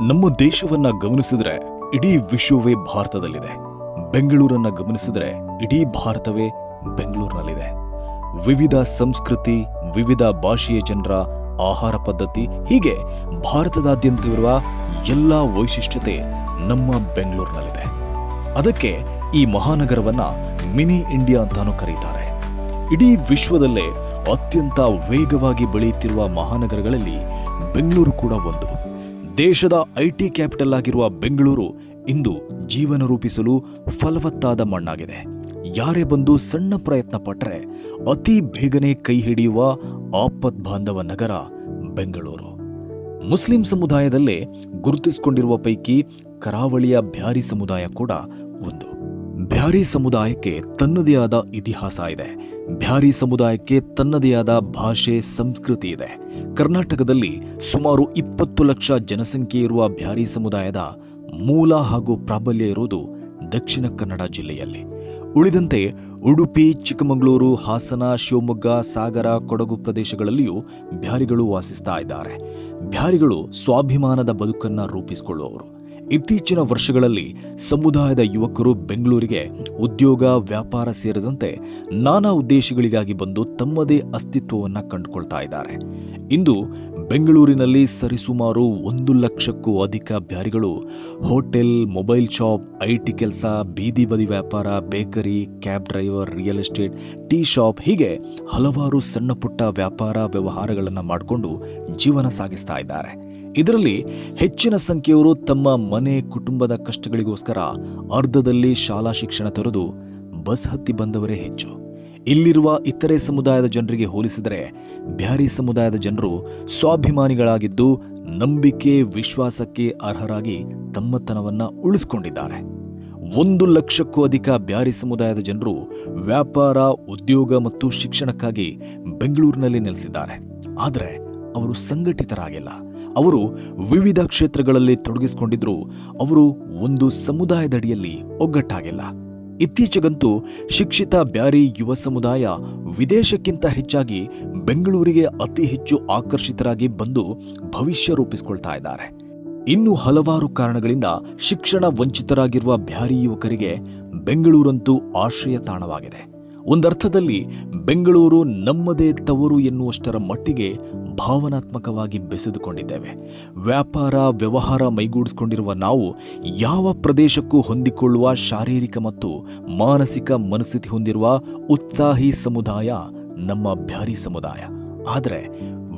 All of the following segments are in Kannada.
ನಮ್ಮ ದೇಶವನ್ನ ಗಮನಿಸಿದ್ರೆ ಇಡೀ ವಿಶ್ವವೇ ಭಾರತದಲ್ಲಿದೆ. ಬೆಂಗಳೂರನ್ನ ಗಮನಿಸಿದ್ರೆ ಇಡೀ ಭಾರತವೇ ಬೆಂಗಳೂರಿನಲ್ಲಿದೆ. ವಿವಿಧ ಸಂಸ್ಕೃತಿ, ವಿವಿಧ ಭಾಷೆಯ ಜನರ ಆಹಾರ ಪದ್ಧತಿ, ಹೀಗೆ ಭಾರತದಾದ್ಯಂತವಿರುವ ಎಲ್ಲ ವೈಶಿಷ್ಟ್ಯತೆ ನಮ್ಮ ಬೆಂಗಳೂರಿನಲ್ಲಿದೆ. ಅದಕ್ಕೆ ಈ ಮಹಾನಗರವನ್ನ ಮಿನಿ ಇಂಡಿಯಾ ಅಂತಾನೂ ಕರೀತಾರೆ. ಇಡೀ ವಿಶ್ವದಲ್ಲೇ ಅತ್ಯಂತ ವೇಗವಾಗಿ ಬೆಳೆಯುತ್ತಿರುವ ಮಹಾನಗರಗಳಲ್ಲಿ ಬೆಂಗಳೂರು ಕೂಡ ಒಂದು. ದೇಶದ ಐಟಿ ಕ್ಯಾಪಿಟಲ್ ಆಗಿರುವ ಬೆಂಗಳೂರು ಇಂದು ಜೀವನ ರೂಪಿಸಲು ಫಲವತ್ತಾದ ಮಣ್ಣಾಗಿದೆ. ಯಾರೇ ಬಂದು ಸಣ್ಣ ಪ್ರಯತ್ನ ಪಟ್ಟರೆ ಅತಿ ಬೇಗನೆ ಕೈ ಹಿಡಿಯುವ ಆಪತ್ ಬಾಂಧವ ನಗರ ಬೆಂಗಳೂರು. ಮುಸ್ಲಿಂ ಸಮುದಾಯದಲ್ಲೇ ಗುರುತಿಸಿಕೊಂಡಿರುವ ಪೈಕಿ ಕರಾವಳಿಯ ಬ್ಯಾರಿ ಸಮುದಾಯ ಕೂಡ ಒಂದು. ಬ್ಯಾರಿ ಸಮುದಾಯಕ್ಕೆ ತನ್ನದೇ ಆದ ಇತಿಹಾಸ ಇದೆ. ಬ್ಯಾರಿ ಸಮುದಾಯಕ್ಕೆ ತನ್ನದೇ ಆದ ಭಾಷೆ ಸಂಸ್ಕೃತಿ ಇದೆ. ಕರ್ನಾಟಕದಲ್ಲಿ ಸುಮಾರು ಇಪ್ಪತ್ತು ಲಕ್ಷ ಜನಸಂಖ್ಯೆ ಇರುವ ಬ್ಯಾರಿ ಸಮುದಾಯದ ಮೂಲ ಹಾಗೂ ಪ್ರಾಬಲ್ಯ ಇರುವುದು ದಕ್ಷಿಣ ಕನ್ನಡ ಜಿಲ್ಲೆಯಲ್ಲಿ. ಉಳಿದಂತೆ ಉಡುಪಿ, ಚಿಕ್ಕಮಗಳೂರು, ಹಾಸನ, ಶಿವಮೊಗ್ಗ, ಸಾಗರ, ಕೊಡಗು ಪ್ರದೇಶಗಳಲ್ಲಿಯೂ ಬ್ಯಾರಿಗಳು ವಾಸಿಸ್ತಾ ಇದ್ದಾರೆ. ಬ್ಯಾರಿಗಳು ಸ್ವಾಭಿಮಾನದ ಬದುಕನ್ನು ರೂಪಿಸಿಕೊಳ್ಳುವವರು ಇತ್ತೀಚಿನ ವರ್ಷಗಳಲ್ಲಿ ಸಮುದಾಯದ ಯುವಕರು ಬೆಂಗಳೂರಿಗೆ ಉದ್ಯೋಗ, ವ್ಯಾಪಾರ ಸೇರಿದಂತೆ ನಾನಾ ಉದ್ದೇಶಗಳಿಗಾಗಿ ಬಂದು ತಮ್ಮದೇ ಅಸ್ತಿತ್ವವನ್ನು ಕಂಡುಕೊಳ್ತಾ ಇದ್ದಾರೆ. ಇಂದು ಬೆಂಗಳೂರಿನಲ್ಲಿ ಸರಿಸುಮಾರು ಒಂದು ಲಕ್ಷಕ್ಕೂ ಅಧಿಕ ಬ್ಯಾರಿಗಳು ಹೋಟೆಲ್, ಮೊಬೈಲ್ ಶಾಪ್, ಐಟಿ ಕೆಲಸ, ಬೀದಿ ಬದಿ ವ್ಯಾಪಾರ, bakery, cab driver, real estate, tea shop ಹೀಗೆ ಹಲವಾರು ಸಣ್ಣ ಪುಟ್ಟ ವ್ಯಾಪಾರ ವ್ಯವಹಾರಗಳನ್ನು ಮಾಡಿಕೊಂಡು ಜೀವನ ಸಾಗಿಸ್ತಾ ಇದ್ದಾರೆ. ಇದರಲ್ಲಿ ಹೆಚ್ಚಿನ ಸಂಖ್ಯೆಯವರು ತಮ್ಮ ಮನೆ ಕುಟುಂಬದ ಕಷ್ಟಗಳಿಗೋಸ್ಕರ ಅರ್ಧದಲ್ಲಿ ಶಾಲಾ ಶಿಕ್ಷಣ ತೊರೆದು ಬಸ್ ಹತ್ತಿ ಬಂದವರೇ ಹೆಚ್ಚು. ಇಲ್ಲಿರುವ ಇತರೆ ಸಮುದಾಯದ ಜನರಿಗೆ ಹೋಲಿಸಿದರೆ ಬ್ಯಾರಿ ಸಮುದಾಯದ ಜನರು ಸ್ವಾಭಿಮಾನಿಗಳಾಗಿದ್ದು ನಂಬಿಕೆ, ವಿಶ್ವಾಸಕ್ಕೆ ಅರ್ಹರಾಗಿ ತಮ್ಮತನವನ್ನ ಉಳಿಸಿಕೊಂಡಿದ್ದಾರೆ. ಒಂದು ಲಕ್ಷಕ್ಕೂ ಅಧಿಕ ಬ್ಯಾರಿ ಸಮುದಾಯದ ಜನರು ವ್ಯಾಪಾರ, ಉದ್ಯೋಗ ಮತ್ತು ಶಿಕ್ಷಣಕ್ಕಾಗಿ ಬೆಂಗಳೂರಿನಲ್ಲಿ ನೆಲೆಸಿದ್ದಾರೆ. ಆದರೆ ಅವರು ಸಂಘಟಿತರಾಗಿಲ್ಲ. ಅವರು ವಿವಿಧ ಕ್ಷೇತ್ರಗಳಲ್ಲಿ ತೊಡಗಿಸಿಕೊಂಡಿದ್ರು. ಅವರು ಒಂದು ಸಮುದಾಯದಡಿಯಲ್ಲಿ ಒಗ್ಗಟ್ಟಾಗಿಲ್ಲ. ಇತ್ತೀಚೆಗಂತೂ ಶಿಕ್ಷಿತ ಬ್ಯಾರಿ ಯುವ ಸಮುದಾಯ ವಿದೇಶಕ್ಕಿಂತ ಹೆಚ್ಚಾಗಿ ಬೆಂಗಳೂರಿಗೆ ಅತಿ ಹೆಚ್ಚು ಆಕರ್ಷಿತರಾಗಿ ಬಂದು ಭವಿಷ್ಯ ರೂಪಿಸಿಕೊಳ್ತಾ ಇದ್ದಾರೆ. ಇನ್ನು ಹಲವಾರು ಕಾರಣಗಳಿಂದ ಶಿಕ್ಷಣ ವಂಚಿತರಾಗಿರುವ ಬ್ಯಾರಿ ಯುವಕರಿಗೆ ಬೆಂಗಳೂರಂತೂ ಆಶ್ರಯ ತಾಣವಾಗಿದೆ. ಒಂದರ್ಥದಲ್ಲಿ ಬೆಂಗಳೂರು ನಮ್ಮದೇ ತವರು ಎನ್ನುವಷ್ಟರ ಮಟ್ಟಿಗೆ ಭಾವನಾತ್ಮಕವಾಗಿ ಬೆಸೆದುಕೊಂಡಿದ್ದೇವೆ. ವ್ಯಾಪಾರ, ವ್ಯವಹಾರ ಮೈಗೂಡಿಸಿಕೊಂಡಿರುವ ನಾವು ಯಾವ ಪ್ರದೇಶಕ್ಕೂ ಹೊಂದಿಕೊಳ್ಳುವ ಶಾರೀರಿಕ ಮತ್ತು ಮಾನಸಿಕ ಮನಸ್ಥಿತಿ ಹೊಂದಿರುವ ಉತ್ಸಾಹಿ ಸಮುದಾಯ ನಮ್ಮ ಬ್ಯಾರಿ ಸಮುದಾಯ. ಆದರೆ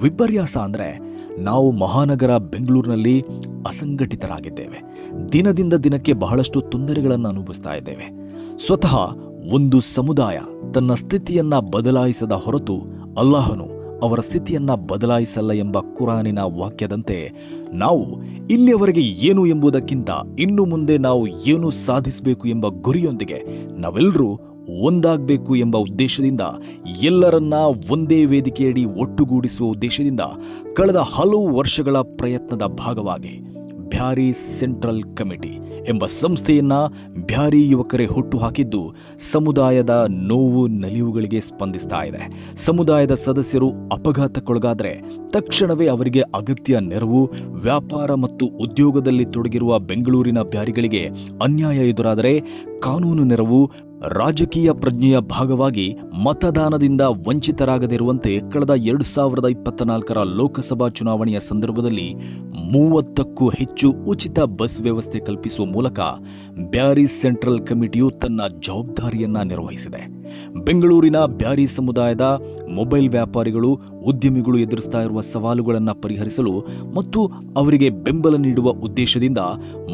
ವಿಪರ್ಯಾಸ ಅಂದರೆ ನಾವು ಮಹಾನಗರ ಬೆಂಗಳೂರಿನಲ್ಲಿ ಅಸಂಘಟಿತರಾಗಿದ್ದೇವೆ. ದಿನದಿಂದ ದಿನಕ್ಕೆ ಬಹಳಷ್ಟು ತೊಂದರೆಗಳನ್ನು ಅನುಭವಿಸ್ತಾ ಇದ್ದೇವೆ. ಸ್ವತಃ ಒಂದು ಸಮುದಾಯ ತನ್ನ ಸ್ಥಿತಿಯನ್ನ ಬದಲಾಯಿಸದ ಹೊರತು ಅಲ್ಲಾಹನು ಅವರ ಸ್ಥಿತಿಯನ್ನ ಬದಲಾಯಿಸಲ್ಲ ಎಂಬ ಕುರಾನಿನ ವಾಕ್ಯದಂತೆ ನಾವು ಇಲ್ಲಿಯವರೆಗೆ ಏನು ಎಂಬುದಕ್ಕಿಂತ ಇನ್ನು ಮುಂದೆ ನಾವು ಏನು ಸಾಧಿಸಬೇಕು ಎಂಬ ಗುರಿಯೊಂದಿಗೆ ನಾವೆಲ್ಲರೂ ಒಂದಾಗಬೇಕು ಎಂಬ ಉದ್ದೇಶದಿಂದ ಎಲ್ಲರನ್ನ ಒಂದೇ ವೇದಿಕೆಯಡಿ ಒಟ್ಟುಗೂಡಿಸುವ ಉದ್ದೇಶದಿಂದ ಕಳೆದ ಹಲವು ವರ್ಷಗಳ ಪ್ರಯತ್ನದ ಭಾಗವಾಗಿ ಬ್ಯಾರಿ ಸೆಂಟ್ರಲ್ ಕಮಿಟಿ ಎಂಬ ಸಂಸ್ಥೆಯನ್ನು ಬ್ಯಾರಿ ಯುವಕರೇ ಹುಟ್ಟುಹಾಕಿದ್ದು ಸಮುದಾಯದ ನೋವು ನಲಿವುಗಳಿಗೆ ಸ್ಪಂದಿಸ್ತಾ ಇದೆ. ಸಮುದಾಯದ ಸದಸ್ಯರು ಅಪಘಾತಕ್ಕೊಳಗಾದರೆ ತಕ್ಷಣವೇ ಅವರಿಗೆ ಅಗತ್ಯ ನೆರವು, ವ್ಯಾಪಾರ ಮತ್ತು ಉದ್ಯೋಗದಲ್ಲಿ ತೊಡಗಿರುವ ಬೆಂಗಳೂರಿನ ಬ್ಯಾರಿಗಳಿಗೆ ಅನ್ಯಾಯ ಎದುರಾದರೆ ಕಾನೂನು ನೆರವು ರಾಜಕೀಯ ಪ್ರಜ್ಞೆಯ ಭಾಗವಾಗಿ ಮತದಾನದಿಂದ ವಂಚಿತರಾಗದಿರುವಂತೆ ಕಳೆದ ಎರಡು ಸಾವಿರದ ಇಪ್ಪತ್ತ ನಾಲ್ಕರ ಲೋಕಸಭಾ ಚುನಾವಣೆಯ ಸಂದರ್ಭದಲ್ಲಿ ಮೂವತ್ತಕ್ಕೂ ಹೆಚ್ಚು ಉಚಿತ ಬಸ್ ವ್ಯವಸ್ಥೆ ಕಲ್ಪಿಸುವ ಮೂಲಕ ಬ್ಯಾರಿ ಸೆಂಟ್ರಲ್ ಕಮಿಟಿಯು ತನ್ನ ಜವಾಬ್ದಾರಿಯನ್ನ ನಿರ್ವಹಿಸಿದೆ. ಬೆಂಗಳೂರಿನ ಬ್ಯಾರಿ ಸಮುದಾಯದ ಮೊಬೈಲ್ ವ್ಯಾಪಾರಿಗಳು, ಉದ್ಯಮಿಗಳು ಎದುರಿಸ್ತಾ ಇರುವ ಸವಾಲುಗಳನ್ನು ಪರಿಹರಿಸಲು ಮತ್ತು ಅವರಿಗೆ ಬೆಂಬಲ ನೀಡುವ ಉದ್ದೇಶದಿಂದ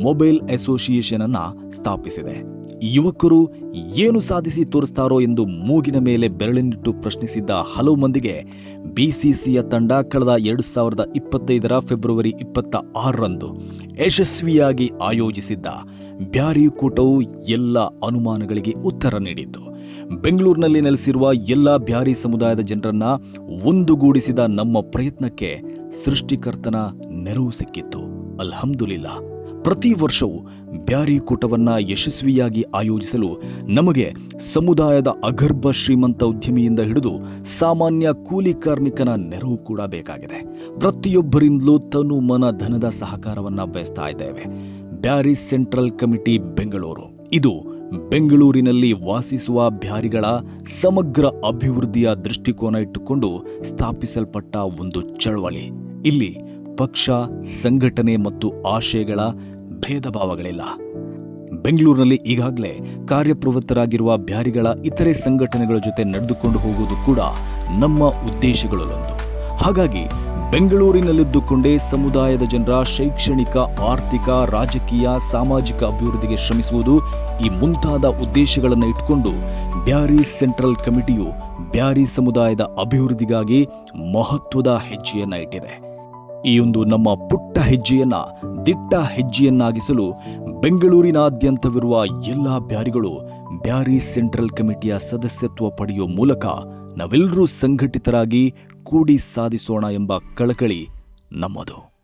ಮೊಬೈಲ್ ಅಸೋಸಿಯೇಷನ್ ಅನ್ನು ಸ್ಥಾಪಿಸಿದೆ. ಯುವಕರು ಏನು ಸಾಧಿಸಿ ತೋರಿಸ್ತಾರೋ ಎಂದು ಮೂಗಿನ ಮೇಲೆ ಬೆರಳಿನಿಟ್ಟು ಪ್ರಶ್ನಿಸಿದ್ದ ಹಲವು ಮಂದಿಗೆ ಬಿಸಿಸಿಯ ತಂಡ ಕಳೆದ ಎರಡು ಸಾವಿರದ ಇಪ್ಪತ್ತೈದರ ಫೆಬ್ರವರಿ ಇಪ್ಪತ್ತ ಆರರಂದು ಯಶಸ್ವಿಯಾಗಿ ಆಯೋಜಿಸಿದ್ದ ಬ್ಯಾರಿ ಕೂಟವು ಎಲ್ಲ ಅನುಮಾನಗಳಿಗೆ ಉತ್ತರ ನೀಡಿತು ಬೆಂಗಳೂರಿನಲ್ಲಿ ನೆಲೆಸಿರುವ ಎಲ್ಲ ಬ್ಯಾರಿ ಸಮುದಾಯದ ಜನರನ್ನ ಒಂದುಗೂಡಿಸಿದ ನಮ್ಮ ಪ್ರಯತ್ನಕ್ಕೆ ಸೃಷ್ಟಿಕರ್ತನ ನೆರವು ಸಿಕ್ಕಿತ್ತು. ಅಲ್ಹಮ್ದುಲಿಲ್ಲಾ. ಪ್ರತಿ ವರ್ಷವೂ ಬ್ಯಾರಿ ಕೂಟವನ್ನ ಯಶಸ್ವಿಯಾಗಿ ಆಯೋಜಿಸಲು ನಮಗೆ ಸಮುದಾಯದ ಅಗರ್ಭ ಶ್ರೀಮಂತ ಉದ್ಯಮಿಯಿಂದ ಹಿಡಿದು ಸಾಮಾನ್ಯ ಕೂಲಿ ಕಾರ್ಮಿಕನ ನೆರವು ಕೂಡ ಬೇಕಾಗಿದೆ. ಪ್ರತಿಯೊಬ್ಬರಿಂದಲೂ ತನು ಮನ ಧನದ ಸಹಕಾರವನ್ನ ಬಯಸ್ತಾ ಇದ್ದೇವೆ. Beary central committee Bengaluru. ಇದು ಬೆಂಗಳೂರಿನಲ್ಲಿ ವಾಸಿಸುವ ಬ್ಯಾರಿಗಳ ಸಮಗ್ರ ಅಭಿವೃದ್ಧಿಯ ದೃಷ್ಟಿಕೋನ ಇಟ್ಟುಕೊಂಡು ಸ್ಥಾಪಿಸಲ್ಪಟ್ಟ ಒಂದು ಚಳವಳಿ. ಇಲ್ಲಿ ಪಕ್ಷ, ಸಂಘಟನೆ ಮತ್ತು ಆಶಯಗಳ ಭೇದ ಭಾವಗಳಿಲ್ಲ ಬೆಂಗಳೂರಿನಲ್ಲಿ ಈಗಾಗಲೇ ಕಾರ್ಯಪ್ರವೃತ್ತರಾಗಿರುವ ಬ್ಯಾರಿಗಳ ಇತರೆ ಸಂಘಟನೆಗಳ ಜೊತೆ ನಡೆದುಕೊಂಡು ಹೋಗುವುದು ಕೂಡ ನಮ್ಮ ಉದ್ದೇಶಗಳಲ್ಲೊಂದು. ಹಾಗಾಗಿ ಬೆಂಗಳೂರಿನಲ್ಲಿದ್ದುಕೊಂಡೇ ಸಮುದಾಯದ ಜನರ ಶೈಕ್ಷಣಿಕ, ಆರ್ಥಿಕ, ರಾಜಕೀಯ, ಸಾಮಾಜಿಕ ಅಭಿವೃದ್ಧಿಗೆ ಶ್ರಮಿಸುವುದು ಈ ಮುಂತಾದ ಉದ್ದೇಶಗಳನ್ನು ಇಟ್ಕೊಂಡು ಬ್ಯಾರಿ ಸೆಂಟ್ರಲ್ ಕಮಿಟಿಯು ಬ್ಯಾರಿ ಸಮುದಾಯದ ಅಭಿವೃದ್ಧಿಗಾಗಿ ಮಹತ್ವದ ಹೆಜ್ಜೆಯನ್ನು ಇಟ್ಟಿದೆ. ಈ ಒಂದು ನಮ್ಮ ಪುಟ್ಟ ಹೆಜ್ಜೆಯನ್ನ, ದಿಟ್ಟ ಹೆಜ್ಜೆಯನ್ನಾಗಿಸಲು ಬೆಂಗಳೂರಿನಾದ್ಯಂತವಿರುವ ಎಲ್ಲ ಬ್ಯಾರಿಗಳು ಬ್ಯಾರಿ ಸೆಂಟ್ರಲ್ ಕಮಿಟಿಯ ಸದಸ್ಯತ್ವ ಪಡೆಯುವ ಮೂಲಕ ನಾವೆಲ್ಲರೂ ಸಂಘಟಿತರಾಗಿ ಕೂಡಿ ಸಾಧಿಸೋಣ ಎಂಬ ಕಳಕಳಿ ನಮ್ಮದು.